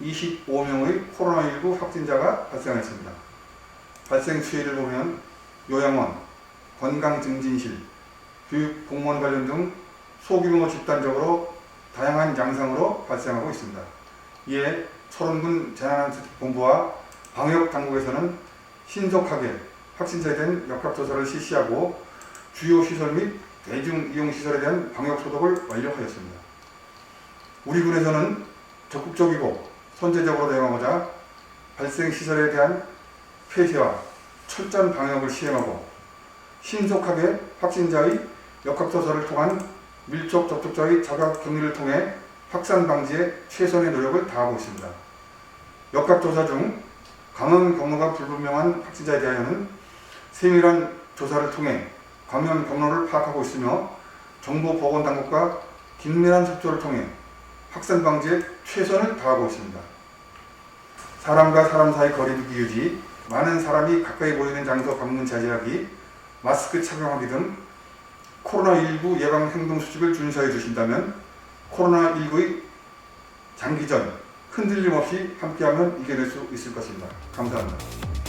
25명의 코로나19 확진자가 발생했습니다. 발생 추이를 보면 요양원, 건강증진실, 교육 공무원 관련 등 소규모 집단적으로 다양한 양상으로 발생하고 있습니다. 이에 철원군 재난안전본부와 방역 당국에서는 신속하게 확진자에 대한 역학조사를 실시하고 주요 시설 및 대중이용시설에 대한 방역소독을 완료하였습니다. 우리 군에서는 적극적이고 선제적으로 대응하고자 발생 시설에 대한 폐쇄와 철저한 방역을 시행하고 신속하게 확진자의 역학조사를 통한 밀접 접촉자의 자가 격리를 통해 확산 방지에 최선의 노력을 다하고 있습니다. 역학조사 중 감염 경로가 불분명한 확진자에 대하여는 세밀한 조사를 통해 감염 경로를 파악하고 있으며 정보보건당국과 긴밀한 협조를 통해 확산 방지에 최선을 다하고 있습니다. 사람과 사람 사이 거리두기 유지, 많은 사람이 가까이 모이는 장소 방문 자제하기, 마스크 착용하기 등 코로나19 예방 행동 수칙을 준수해 주신다면 코로나19의 장기전 흔들림 없이 함께하면 이겨낼 수 있을 것입니다. 감사합니다.